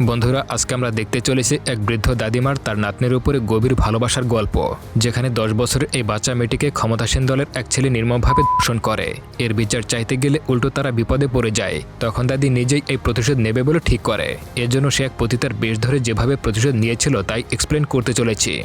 বন্ধুরা, আজকে আমরা দেখতে চলেছি এক বৃদ্ধ দাদিমার তার নাতনির উপরে গভীর ভালোবাসার গল্প, যেখানে দশ বছরের এই বাচ্চা মেয়েটিকে ক্ষমতাসীন দলের এক ছেলে নির্মমভাবে দূষণ করে। এর বিচার চাইতে গেলে উল্টো তারা বিপদে পড়ে যায়। তখন দাদি নিজেই এই প্রতিশোধ নেবে বলে ঠিক করে। এর জন্য সে এক পতিতার বেশ ধরে যেভাবে প্রতিশোধ নিয়েছিল তাই এক্সপ্লেন করতে চলেছি।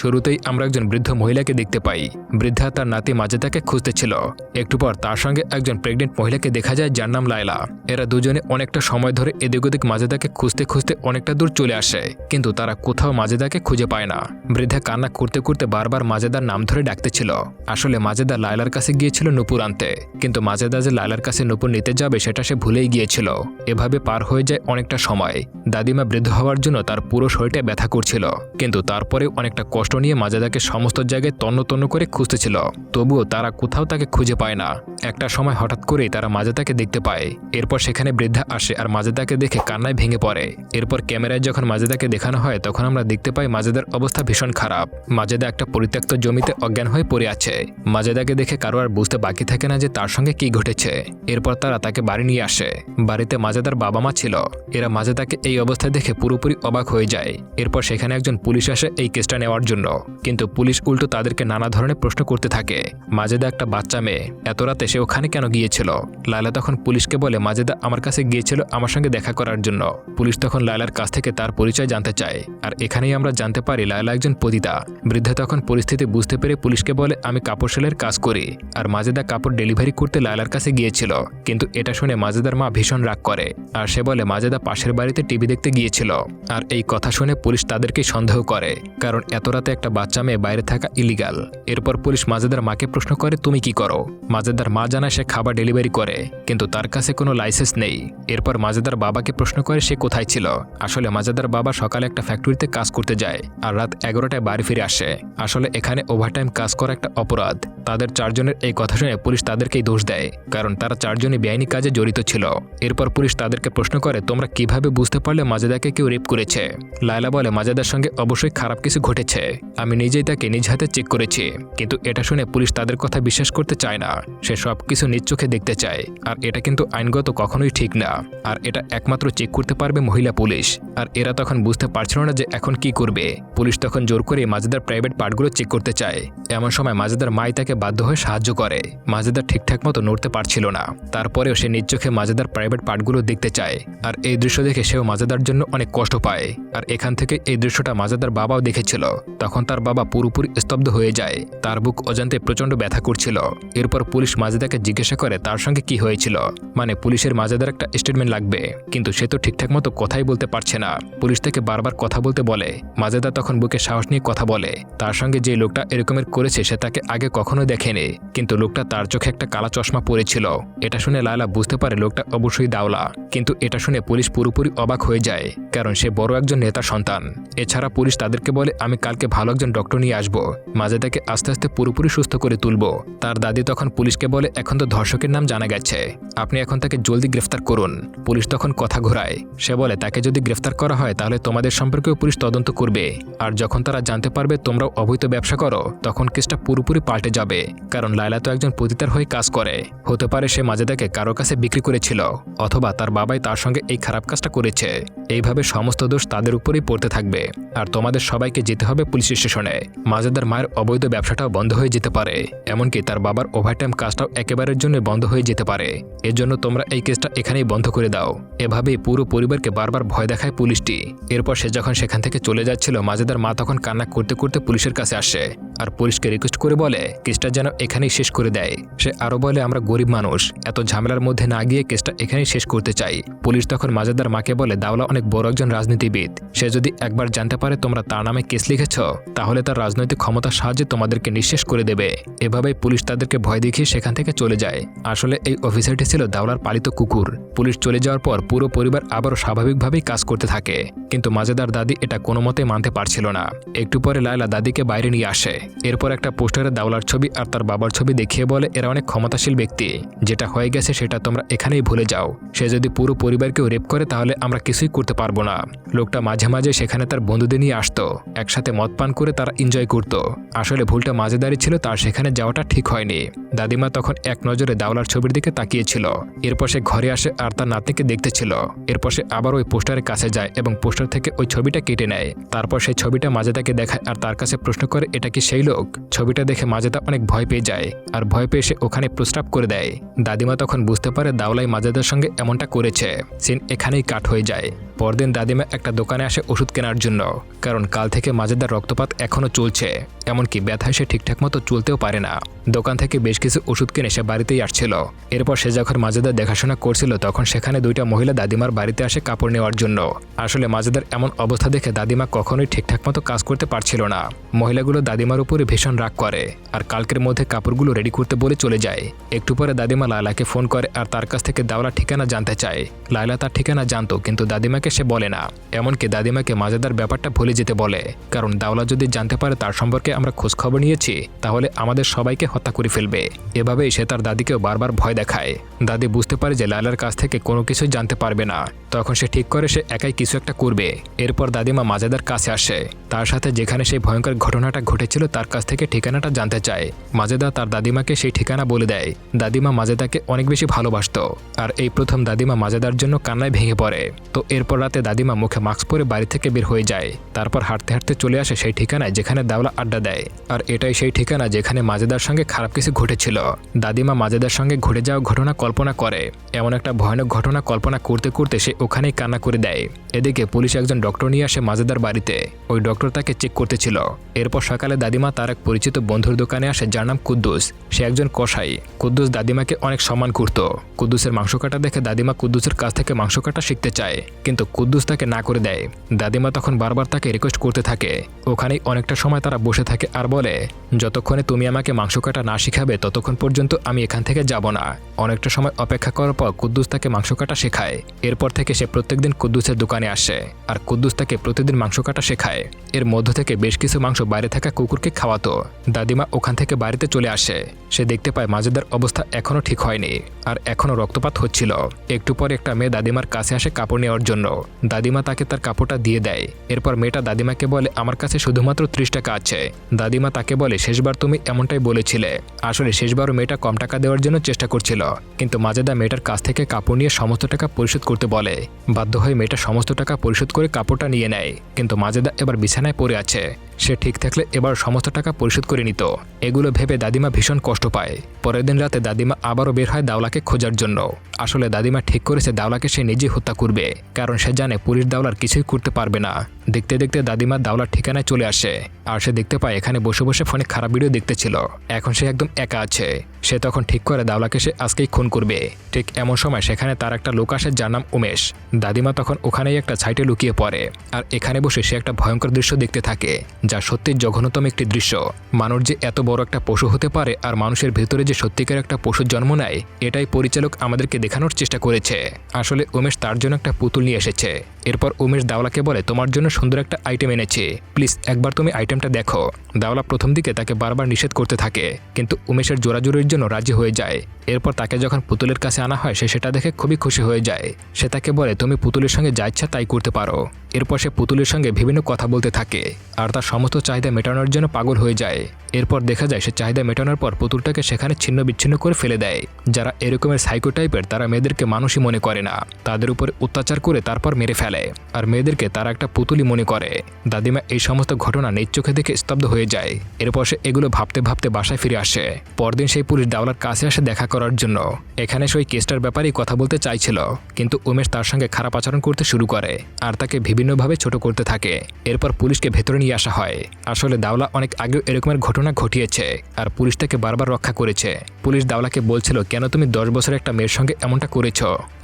শুরুতেই আমরা একজন বৃদ্ধ মহিলাকে দেখতে পাই। বৃদ্ধা তার নাতি মাজেদাকে খুঁজতেছিল একটু পর তার সঙ্গে একজন প্রেগনেন্ট মহিলাকে দেখা যায় যার নাম লায়লা। এরা দুজনে অনেকটা সময় ধরে এদিক ওদিক মাজেদাকে খুঁজতে খুঁজতে অনেকটা দূর চলে আসে, কিন্তু তারা কোথাও মাজেদাকে খুঁজে পায় না। বৃদ্ধা কান্না করতে করতে বারবার মাজেদার নাম ধরে ডাকতেছিল আসলে মাজেদা লায়লার কাছে গিয়েছিল নুপুর আনতে, কিন্তু মাজেদা যে লায়লার কাছে নুপুর নিতে যাবে সেটা সে ভুলেই গিয়েছিল। এভাবে পার হয়ে যায় অনেকটা সময়। দাদিমা বৃদ্ধ হওয়ার জন্য তার পুরো শরীরটা ব্যথা করছিল, কিন্তু তারপরেও অনেকটা কষ্ট নিয়ে মাজেদাকে সমস্ত জায়গায় তন্ন তন্ন করে খুঁজতেছিল তবুও তারা কোথাও তাকে খুঁজে পায় না। একটা সময় হঠাৎ করেই তারা মাজেদাকে দেখতে পায়। এরপর সেখানে বৃদ্ধা আসে আর মাজেদাকে দেখে কান্নায় ভেঙে পড়ে। এরপর ক্যামেরায় যখন মাজেদাকে দেখানো হয়, তখন আমরা দেখতে পাই মাজেদার অবস্থা ভীষণ খারাপ। মাজেদা একটা পরিত্যক্ত জমিতে অজ্ঞান হয়ে পড়ে আছে। মাজেদাকে দেখে কারও আর বুঝতে বাকি থাকে না যে তার সঙ্গে কি ঘটেছে। এরপর তারা তাকে বাড়ি নিয়ে আসে। বাড়িতে মাজেদার বাবা মা ছিল। এরা মাজেদাকে এই অবস্থায় দেখে পুরোপুরি অবাক হয়ে যায়। এরপর সেখানে একজন পুলিশ আসে এই কেসটা নেওয়ার জন্য। কিন্তু পুলিশ উল্টো তাদেরকে নানা ধরনের প্রশ্ন করতে থাকে। মাজেদা একটা বাচ্চা মেয়ে। এত রাতে সে ওখানে কেন গিয়েছিল? লায়লা তখন পুলিশকে বলে, মাজেদা আমার কাছে গিয়েছিল আমার সঙ্গে দেখা করার জন্য। পুলিশ তখন লায়লার কাছ থেকে তার পরিচয় জানতে চায়। আর এখানেই আমরা জানতে পারি, লায়লা একজন পতিতা। বৃদ্ধা তখন পরিস্থিতি বুঝতে পেরে পুলিশকে বলে, আমি কাপড় সেলের কাজ করি। আর মাজেদা কাপড় ডেলিভারি করতে লায়লার কাছে গিয়েছিল। কিন্তু এটা শুনে মাজেদার মা ভীষণ রাগ করে। আর সে বলে, মাজেদা পাশের বাড়িতে টিভি দেখতে গিয়েছিল। আর এই কথা শুনে পুলিশ তাদেরকে সন্দেহ করে। কারণ এত রাতে একটা বাচ্চা মেয়ে বাইরে থাকা ইলিগাল এরপর পুলিশ মাজেদার মাকে প্রশ্ন করে, তুমি কি করো? মাজেদার মা জানায়, সে খাবার ডেলিভারি করে, কিন্তু তার কাছে কোনো লাইসেন্স নেই। এরপর মাজেদার বাবাকে প্রশ্ন করে, সে কোথায় ছিল? আসলে মাজেদার বাবা সকালে একটা ফ্যাক্টরিতে কাজ করতে যায় আর রাত এগারোটায় বাড়ি ফিরে আসে। আসলে এখানে ওভারটাইম কাজ করা একটা অপরাধ। তাদের চারজনের এই কথা শুনে পুলিশ তাদেরকেই দোষ দেয়, কারণ তারা চারজনই বেআইনি কাজে জড়িত ছিল। এরপর পুলিশ তাদেরকে প্রশ্ন করে, তোমরা কীভাবে বুঝতে পারলে মাজেদাকে কেউ রেপ করেছে? লায়লা বলে, মাজেদার সঙ্গে অবশ্যই খারাপ কিছু ঘটেছে। আমি নিজেই তাকে নিজ হাতে চেক করেছি। কিন্তু এটা শুনে পুলিশ তাদের কথা বিশ্বাস করতে চায় না। সে সব কিছু নিজ চোখে দেখতে চায়। আর এটা কিন্তু আইনগত কখনোই ঠিক না। আর এটা একমাত্র চেক করতে পারবে মহিলা পুলিশ। আর এরা তখন বুঝতে পারছিল না যে এখন কি করবে। পুলিশ তখন জোর করে মাজেদার প্রাইভেট পার্টগুলো চেক করতে চায়। এমন সময় মাজেদার মাই তাকে বাধ্য হয়ে সাহায্য করে। মাজেদার ঠিকঠাক মতো নড়তে পারছিল না। তারপরেও সে নিজ চোখে মাজেদার প্রাইভেট পার্টগুলো দেখতে চায়। আর এই দৃশ্য দেখে সেও মাজেদার জন্য অনেক কষ্ট পায়। আর এখান থেকে এই দৃশ্যটা মাজেদার বাবাও দেখেছিল। তখন তার বাবা পুরোপুরি স্তব্ধ হয়ে যায়। তার বুক অজান্তে প্রচণ্ড ব্যথা করছিল। এরপর পুলিশ মাজেদাকে জিজ্ঞাসা করে তার সঙ্গে কি হয়েছিল। মানে পুলিশের মাজেদার একটা স্টেটমেন্ট লাগবে। কিন্তু সে তো ঠিকঠাক মতো কথাই বলতে পারছে না। পুলিশ থেকে বারবার কথা বলতে বলে। মাজেদা তখন বুকে সাহস নিয়ে কথা বলে। তার সঙ্গে যে লোকটা এরকমের করেছে সে তাকে আগে কখনো দেখেনি। কিন্তু লোকটা তার চোখে একটা কালা চশমা পরেছিল। এটা শুনে লায়লা বুঝতে পারে লোকটা অবশ্যই দাওলা। কিন্তু এটা শুনে পুলিশ পুরোপুরি অবাক হয়ে যায়। কারণ সে বড় একজন নেতা সন্তান। এছাড়া পুলিশ তাদেরকে বলে, আমি কালকে ভালো একজন ডক্টর নিয়ে আসব। মাজেদাকে আস্তে আস্তে পুরোপুরি সুস্থ করে তুলব। তার দাদি তখন পুলিশকে বলে, এখন তো ধর্ষকের নাম জানা গেছে। আপনি এখন তাকে জলদি গ্রেফতার করুন। পুলিশ তখন কথা ঘোরায়। সে বলে, তাকে যদি গ্রেফতার করা হয়, তাহলে তোমাদের সম্পর্কেও পুলিশ তদন্ত করবে। আর যখন তারা জানতে পারবে তোমরাও অবৈধ ব্যবসা করো, তখন কেসটা পুরোপুরি পাল্টে যাবে। কারণ লায়লা তো একজন পতিতার হয়ে কাজ করে। হতে পারে সে মাজেদাকে কারও কাছে বিক্রি করেছিল, অথবা তার বাবাই তার সঙ্গে এই খারাপ কাজটা করেছে। এইভাবে সমস্ত দোষ তাদের উপরেই পড়তে থাকবে। আর তোমাদের সবাইকে যেতে হবে পুলিশ স্টেশনে। মাজেদার মায়ের অবৈধ ব্যবসাটাও বন্ধ হয়ে যেতে পারে। এমনকি তার বাবার ওভারটাইম কাজটাও একেবারের জন্য বন্ধ হয়ে যেতে পারে। এর জন্য তোমরা এই কেসটা এখানেই বন্ধ করে দাও। এভাবেই পুরো পরিবারকে বারবার ভয় দেখায় পুলিশটি। এরপর সে যখন সেখান থেকে চলে যাচ্ছিল, মাজেদার মা তখন কান্না করতে করতে পুলিশের কাছে আসে। আর পুলিশকে রিকোয়েস্ট করে বলে, কেসটা যেন এখানেই শেষ করে দেয়। সে আরও বলে, আমরা গরিব মানুষ, এত ঝামেলার মধ্যে না গিয়ে কেসটা এখানেই শেষ করতে চাই। পুলিশ তখন মাজেদার মাকে বলে, দাওলা অনেক বড় একজন রাজনীতিবিদ, সে যদি একবার জানতে পারে তোমরা তার নামে কেস লিখেছ, তাহলে তার রাজনৈতিক ক্ষমতার সাহায্যে তোমাদেরকে নিঃশেষ করে দেবে। এভাবেই পুলিশ তাদেরকে ভয় দেখিয়ে সেখান থেকে চলে যায়। আসলে এই অফিসারটি ছিল দাওলার পালিত কুকুর। পুলিশ চলে যাওয়ার পর পুরো পরিবার আবারও স্বাভাবিকভাবেই কাজ করতে থাকে। কিন্তু মাজেদার দাদি এটা কোনো মতে মানতে পারছিল না। একটু পরে লায়লা দাদিকে বাইরে নিয়ে আসে। এরপর একটা পোস্টারে দাওলার ছবি আর তার বাবার ছবি দেখিয়ে বলে, এরা অনেক ক্ষমতাশীল ব্যক্তি। যেটা হয়ে গেছে সেটা তোমরা এখানেই ভুলে যাও। সে যদি পুরো পরিবারকেও রেপ করে, তাহলে আমরা কিছুই করতে পারব না। লোকটা মাঝে মাঝে সেখানে তার বন্ধুদের নিয়ে আসতো। একসাথে মদ পান করে তারা এনজয় করত। আসলে ভুলটা মাঝেদারি ছিল, তার সেখানে যাওয়াটা ঠিক হয়নি। দাদিমা তখন এক নজরে দাওলার ছবির দিকে তাকিয়েছিল। এরপর সে ঘরে আসে আর তার নাতনিকে দেখতেছিল এরপর সে আবার ওই পোস্টারের কাছে যায় এবং পোস্টার থেকে ওই ছবিটা কেটে নেয়। তারপর সেই ছবিটা মাজেদাকে দেখায় আর তার কাছে প্রশ্ন করে, এটা কি সেই লোক ছবিটা দেখে মাজেদা অনেক ভয় পেয়ে যায় আর ভয় পেয়ে সে ওখানে প্রস্তাব করে দেয়। দাদিমা তখন বুঝতে পারে দাওলাই মাজেদার সঙ্গে এমনটা করেছে। সিন এখানেই কাট হয়ে যায়। পরদিন দাদিমা একটা দোকানে আসে ওষুধ কেনার জন্য। কারণ কাল থেকে মাজেদার রক্তপাত এখনও চলছে। এমনকি ব্যথায় সে ঠিকঠাক মতো চলতেও পারে না। দোকান থেকে বেশ কিছু ওষুধ কিনে সে বাড়িতেই আসছিল। এরপর সে যখন মাজেদার দেখাশোনা করছিল, তখন সেখানে দুইটা মহিলা দাদিমার বাড়িতে আসে কাপড় নেওয়ার জন্য। আসলে মাজেদার এমন অবস্থা দেখে দাদিমা কখনোই ঠিকঠাক মতো কাজ করতে পারছিল না। মহিলাগুলো দাদিমার উপরে ভীষণ রাগ করে আর কালকের মধ্যে কাপড়গুলো রেডি করতে বলে চলে যায়। একটু পরে দাদিমা লায়লাকে ফোন করে আর তার কাছ থেকে দাওলা ঠিকানা জানতে চায়। লায়লা তার ঠিকানা জানতো, কিন্তু দাদিমাকে সে বলে না। এমনকি দাদিমাকে মাজেদার ব্যাপারটা ভুলে যেতে বলে। কারণ দাওলা যদি জানতে পারে তার সম্পর্কে আমরা খোঁজখবর নিয়েছি, তাহলে আমাদের সবাইকে হত্যা করে ফেলবে। এভাবেই সে তার দাদিকেও বারবার ভয় দেখায়। দাদি বুঝতে পারে যে লালার কাছ থেকে কোনো কিছুই জানতে পারবে না। তখন সে ঠিক করে সে একাই কিছু একটা করবে। এরপর দাদিমা মাজেদার কাছে আসে। তার সাথে যেখানে সেই ভয়ঙ্কর ঘটনাটা ঘটেছিল তার কাছ থেকে ঠিকানাটা জানতে চায়। মাজেদা তার দাদিমাকে সেই ঠিকানা বলে দেয়। দাদিমা মাজেদাকে অনেক বেশি ভালোবাসতো। আর এই প্রথম দাদিমা মাজেদার জন্য কান্নায় ভেঙে পড়ে। তো এরপর রাতে দাদিমা মুখে মাস্ক পরে বাড়ি থেকে বের হয়ে যায়। তারপর হাঁটতে হাঁটতে চলে আসে সেই ঠিকানায় যেখানে দাওলা আড্ডা দেয়। আর এটাই সেই ঠিকানা যেখানে মাজেদার সঙ্গে খারাপ কিছু ঘটেছিল। দাদিমা মাজেদার সঙ্গে ঘটে যাওয়া ঘটনা কল্পনা করে। এমন একটা ভয়ানক ঘটনা কল্পনা করতে করতে সে ওখানেই কান্না করে দেয়। এদিকে পুলিশ একজন ডক্টর নিয়ে আসে মাজেদার বাড়িতে। ওই ডক্টর তাকে চেক করতেছিল। এরপর সকালে দাদিমা তার এক পরিচিত বন্ধুর দোকানে আসে যার নাম কুদ্দুস। সে একজন কসাই। কুদ্দুস দাদিমাকে অনেক সম্মান করত। কুদ্দুসের মাংস কাটা দেখে দাদিমা কুদ্দুসের কাছ থেকে মাংস কাটা শিখতে চায়। কিন্তু কুদ্দুস তাকে না করে দেয়। দাদিমা তখন বারবার তাকে রিকোয়েস্ট করতে থাকে। ওখানেই অনেকটা সময় তারা বসে থাকে আর বলে, যতক্ষণে তুমি আমাকে মাংস কাটা না শিখাবে, ততক্ষণ পর্যন্ত আমি এখান থেকে যাব না। অনেকটা সময় অপেক্ষা করার পর কুদ্দুস তাকে মাংস কাটা শেখায়। এরপর থেকে সে প্রত্যেকদিন কুদ্দুসের দোকানে আসে আর কুদ্দুস তাকে প্রতিদিন মাংস কাটা শেখায়। এর মধ্য থেকে বেশ কিছু মাংস বাইরে থাকা কুকুরকে খাওয়াতো। দাদিমা ওখান থেকে বাড়িতে চলে আসে। সে দেখতে পায় মাজেদার অবস্থা এখনও ঠিক হয়নি আর এখনও রক্তপাত হচ্ছিল। একটু পর একটা মেয়ে দাদিমার কাছে আসে কাপড় নেওয়ার জন্য। দাদিমা তাকে তার কাপড়টা দিয়ে দেয়। এরপর মেয়েটা দাদিমাকে বলে, আমার কাছে শুধুমাত্র ত্রিশ টাকা আছে। দাদিমা তাকে বলে, শেষবার তুমি এমনটাই বলেছিলে। আসলে শেষবারও মেয়েটা কম টাকা দেওয়ার জন্য চেষ্টা করছিল। কিন্তু মাজেদা মেয়েটার কাছ থেকে কাপড় নিয়ে সমস্ত টাকা পরিশোধ করতে বলে। বাধ্য হয়ে মেয়েটা সমস্ত টাকা পরিশোধ করে কাপড়টা নিয়ে নেয়। কিন্তু মাজেদা এবার বিছানায় পড়ে আছে। সে ঠিক থাকলে এবার সমস্ত টাকা পরিশোধ করে নিত। এগুলো ভেবে দাদিমা ভীষণ কষ্ট পায়। পরের দিন রাতে দাদিমা আবারও বের হয় দাওলাকে খোঁজার জন্য। আসলে দাদিমা ঠিক করেছে দাওলাকে সে নিজে হত্যা করবে, কারণ সে জানে পুলিশ দাওলার কিছুই করতে পারবে না। দেখতে দেখতে দাদিমা দাওলার ঠিকানায় চলে আসে আর সে দেখতে পায় এখানে বসে বসে ফোনে খারাপ ভিডিও দেখতেছিল। এখন সে একদম একা আছে। সে তখন ঠিক করে দাওলাকে সে আজকেই খুন করবে। ঠিক এমন সময় সেখানে তার একটা লোক আসে যার নাম উমেশ। দাদিমা তখন ওখানেই একটা সাইটে লুকিয়ে পড়ে আর এখানে বসে সে একটা ভয়ঙ্কর দৃশ্য দেখতে থাকে, যা সত্যি জঘন্যতম একটি দৃশ্য। মানুষ যে এত বড় একটা পশু হতে পারে আর মানুষের ভেতরে যে সত্যিকার একটা পশুর জন্ম নেয়, এটাই পরিচালক আমাদেরকে দেখানোর চেষ্টা করেছে। আসলে উমেশ তার জন্য একটা পুতুল নিয়ে এসেছে। এরপর উমেশ দাওলাকে বলে, তোমার জন্য সুন্দর একটা আইটেম এনেছি। প্লিজ একবার তুমি আইটেমটা দেখো। দাওলা প্রথম দিকে তাকে বারবার নিষেধ করতে থাকে, কিন্তু উমেশের জোরাজোরির জন্য রাজি হয়ে যায়। এরপর তাকে যখন পুতুলের কাছে আনা হয়, সে সেটা দেখে খুবই খুশি হয়ে যায়। সে তাকে বলে, তুমি পুতুলের সঙ্গে যা ইচ্ছা তাই করতে পারো। এরপর সে পুতুলের সঙ্গে বিভিন্ন কথা বলতে থাকে, আর তার সমস্ত চাহিদা মেটানোর জন্য পাগল হয়ে যায়। এরপর দেখা যায়, সে চাহিদা মেটানোর পর পুতুলটাকে সেখানে ছিন্ন বিচ্ছিন্ন করে ফেলে দেয়। যারা এরকমের সাইকো টাইপের তারা মেয়েদেরকে মানুষই মনে করে না। তাদের উপরে অত্যাচার করে তারপর মেরে ফেলে। আর মেয়েদেরকে তারা একটা পুতুলই মনে করে। দাদিমা এই সমস্ত ঘটনা নিজ চোখে দেখে স্তব্ধ হয়ে যায়। এরপর সে এগুলো ভাবতে ভাবতে বাসায় ফিরে আসে। পরদিন সেই পুলিশ দাওলার কাছে আসে দেখা করার জন্য। এখানে সে ওই কেসটার ব্যাপারেই কথা বলতে চাইছিল, কিন্তু উমেশ তার সঙ্গে খারাপ আচরণ করতে শুরু করে আর তাকে বিভিন্নভাবে ছোট করতে থাকে। এরপর পুলিশকে ভেতরে নিয়ে আসা হয়। আসলে দাওলা অনেক আগেও এরকমের ঘটনা ঘটিয়েছে আর পুলিশ তাকে বারবার রক্ষা করেছে। পুলিশ দাওলাকে বলছিল, কেন তুমি দশ বছরের একটা মেয়ের সঙ্গে এমনটা করেছ?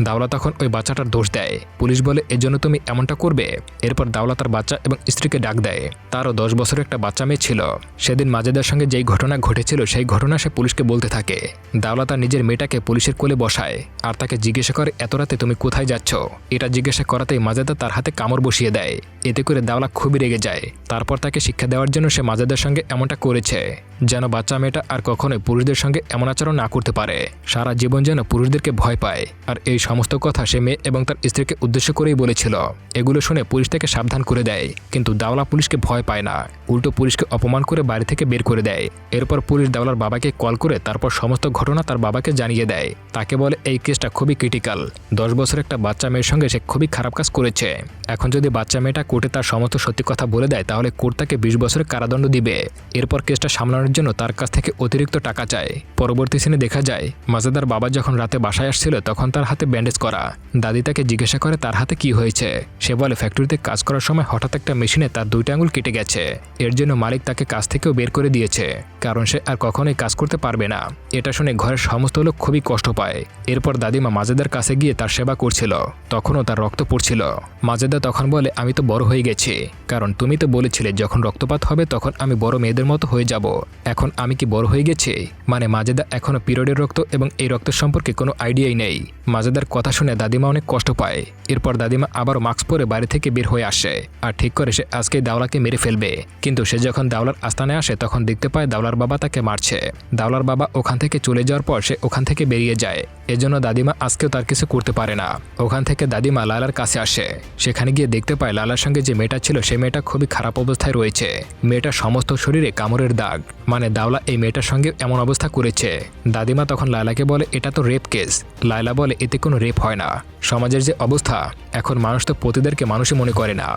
দাওলা তখন ওই বাচ্চাটার দোষ দেয়। পুলিশ বলে এজন্য তুমি এমনটা করবে? এরপর দাওলা তার বাচ্চা এবং স্ত্রীকে ডাক দেয়। তারও দশ বছরের একটা বাচ্চা মেয়ে ছিল। সেদিন মাজেদার সঙ্গে যেই ঘটনা ঘটেছিল, সেই ঘটনা সে পুলিশকে বলতে থাকে। দাওলা তার নিজের মেয়েটাকে পুলিশের কোলে বসায় আর তাকে জিজ্ঞাসা করে, এত রাতে তুমি কোথায় যাচ্ছ? এটা জিজ্ঞাসা করাতেই মাজেদা তার হাতে কামড় বসিয়ে দেয়। এতে করে দাওলা খুবই রেগে যায়। তারপর তাকে শিক্ষা দেওয়ার জন্য সে মাজাদের সঙ্গে এমনটা করেছে, যেন বাচ্চা মেয়েটা আর কখনোই পুরুষদের সঙ্গে এমন আচরণ না করতে পারে। সারা জীবন যেন পুরুষদেরকে ভয় পায়। আর এই সমস্ত কথা সে মেয়ে এবং তার স্ত্রীকে উদ্দেশ্য করেই বলেছিল। এগুলো শুনে পুলিশ থেকে সাবধান করে দেয়, কিন্তু দাওলা পুলিশকে ভয় পায় না। উল্টো পুলিশকে অপমান করে বাড়ি থেকে বের করে দেয়। এরপর পুলিশ দাওলার বাবাকে কল করে তারপর সমস্ত ঘটনা তার বাবাকে জানিয়ে দেয়। তাকে বলে, এই কেসটা খুবই ক্রিটিক্যাল দশ বছর একটা বাচ্চা মেয়ের সঙ্গে সে খুবই খারাপ কাজ করেছে। এখন যদি বাচ্চা মেয়েটা কোর্টে তার সমস্ত সত্যি কথা বলে দেয়, তাহলে কোর্ট তাকে বিশ বছরের কারাদণ্ড দিবে। এরপর কেসটা সামলানোর জন্য তার কাছ থেকে অতিরিক্ত টাকা চায়। পরবর্তী সিনে দেখা যায়, মাজেদার বাবা যখন রাতে বাসায় আসছিল তখন তার হাতে ব্যান্ডেজ করা। দাদি তাকে জিজ্ঞাসা করে, তার হাতে কি হয়েছে? সে বলে ফ্যাক্টরিতে কাজ করার সময় হঠাৎ একটা মেশিনে তার দুইটা আঙুল কেটে গেছে। এর জন্য মালিক তাকে কাজ থেকেও বের করে দিয়েছে, কারণ সে আর কখনোই কাজ করতে পারবে না। এটা শুনে ঘরের সমস্ত লোক খুবই কষ্ট পায়। এরপর দাদিমা মাজেদার কাছে গিয়ে তার সেবা করছিল। তখনও তার রক্ত পড়ছিল। মাজেদা তখন বলে, আমি তো বড় হয়ে গেছি। কারণ তুমি তো বলেছিলে, যখন রক্তপাত হবে তখন আমি বড় মেয়েদের মতো হয়ে যাব। এখন আমি কি বড় হয়ে গেছি? মানে মাজেদা এখনও পিরিয়ডের রক্ত এবং এই রক্ত সম্পর্কে কোনো আইডিয়াই নেই। মাজেদার কথা শুনে দাদিমা অনেক কষ্ট পায়। এরপর দাদিমা আবারও মাস্ক পরে বাড়ি থেকে বের হয়ে আসে। আর ঠিক করে সে আজকে দাওলাকে মেরে ফেলবে। কিন্তু সে যখন দাওলার আস্তানে আসে, তখন দেখতে পায় দাওলার বাবা তাকে মারছে। দাওলার বাবা ওখান থেকে চলে যাওয়ার পর সে ওখান থেকে বেরিয়ে যায়। এজন্য দাদিমা আজকেও তার কিছু করতে পারে না। ওখান থেকে দাদিমা লালার কাছে আসে। সেখানে গিয়ে দেখতে পায় লালার সঙ্গে যে মেয়েটা ছিল, সে মেয়েটা খুবই খারাপ অবস্থায় রয়েছে। মেয়েটার সমস্ত শরীরে কামড়ের দাগ। মানে দাওলা এই মেয়েটার সঙ্গে এমন অবস্থা করেছে। দাদিমা তখন লায়লাকে বলে, এটা তো রেপ কেস। লায়লা বলে, এতে কোনো রেপ হয় না। সমাজের যে অবস্থা, এখন মানুষ তো পতিদেরকে মানুষই মনে করে না।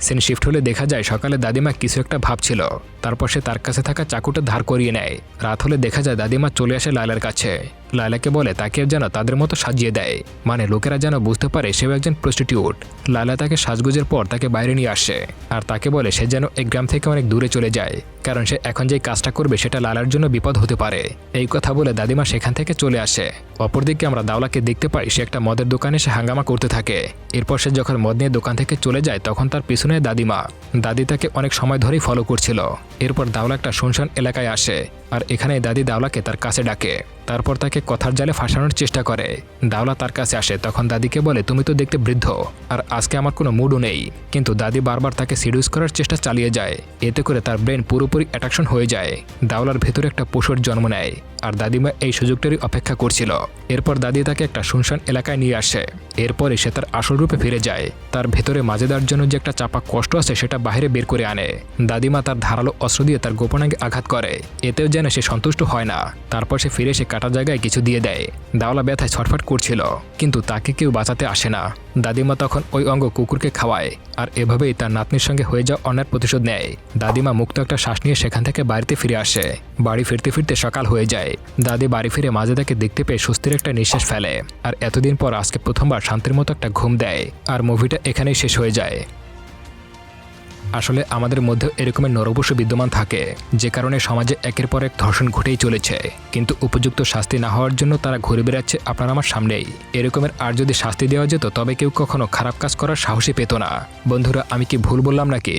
সিন শিফট হলে দেখা যায় সকালে দাদিমা কিছু একটা ভাবছিল। তারপর সে তার কাছে থাকা চাকুটা ধার করিয়ে নেয়। রাত হলে দেখা যায় দাদিমা চলে আসে লায়লার কাছে। লায়লাকে বলে, তাকে যেন তাদের মতো সাজিয়ে দেয়। মানে লোকেরা যেন বুঝতে পারে সেও একজন প্রস্টিটিউট লায়লা তাকে সাজগুজের পর তাকে বাইরে নিয়ে আসে। আর তাকে বলে, সে যেন এই গ্রাম থেকে অনেক দূরে চলে যায়। কারণ সে এখন যে কাজটা করবে সেটা লালার জন্য বিপদ হতে পারে। এই কথা বলে দাদিমা সেখান থেকে চলে আসে। অপরদিকে আমরা দাওলাকে দেখতে পাই, সে একটা মদের দোকানে সে হাঙ্গামা করতে থাকে। এরপর সে যখন মদ নিয়ে দোকান থেকে চলে যায়, তখন তার পিছনে দাদিমা। দাদি তাকে অনেক সময় ধরেই ফলো করছিল। এরপর দাওলা একটা শুনশান এলাকায় আসে। আর এখানে দাদি দাওলাকে তার কাছে ডাকে। তারপর তাকে কথার জালে ফাঁসানোর চেষ্টা করে। দাওলা তার কাছে আসে, তখন দাদিকে বলে, তুমি তো দেখতে বৃদ্ধ, আর আজকে আমার কোনো মুডও নেই। কিন্তু দাদি বারবার তাকে সিডিউস করার চেষ্টা চালিয়ে যায়। এতে করে তার ব্রেন পুরোপুরি অ্যাট্রাকশন হয়ে যায়। দাওলার ভেতরে একটা পশুর জন্ম নেয়, আর দাদিমা এই সুযোগটারই অপেক্ষা করছিল। এরপর দাদি তাকে একটা শুনশান এলাকায় নিয়ে আসে। এরপরে সে তার আসল রূপে ফিরে যায়। তার ভেতরে মাজেদার জন্য যে একটা চাপা কষ্ট আছে, সেটা বাইরে বের করে আনে। দাদিমা তার ধারালো অস্ত্র দিয়ে তার গোপনাঙ্গে আঘাত করে। এতেও যেন সে সন্তুষ্ট হয় না। তারপর সে ফিরে সে কাটা জায়গায় কিছু দিয়ে দেয়। দাওলা ব্যথায় ছটফট করছিল, কিন্তু তাকে কেউ বাঁচাতে আসে না। দাদিমা তখন ওই অঙ্গ কুকুরকে খাওয়ায়, আর এভাবেই তার নাতনির সঙ্গে হয়ে যাওয়া অন্যায় প্রতিশোধ নেয়। দাদিমা মুক্ত একটা শ্বাস নিয়ে সেখান থেকে বাড়িতে ফিরে আসে। বাড়ি ফিরতে ফিরতে সকাল হয়ে যায়। দাদি বাড়ি ফিরে মাজেদাকে দেখতে পেয়ে স্বস্তির একটা নিঃশ্বাস ফেলে। আর এতদিন পর আজকে প্রথমবার শান্তির মতো একটা ঘুম দেয়। আর মুভিটা এখানেই শেষ হয়ে যায়। আসলে আমাদের মধ্যে এরকমের নরবশ বিদ্যমান থাকে, যে কারণে সমাজে একের পর এক ধর্ষণ ঘটেই চলেছে। কিন্তু উপযুক্ত শাস্তি না হওয়ার জন্য তারা ঘুরে বেড়াচ্ছে আপনার আমার সামনেই। এরকমের আর যদি শাস্তি দেওয়া যেত, তবে কেউ কখনো খারাপ কাজ করার সাহসই পেত না। বন্ধুরা, আমি কি ভুল বললাম নাকি?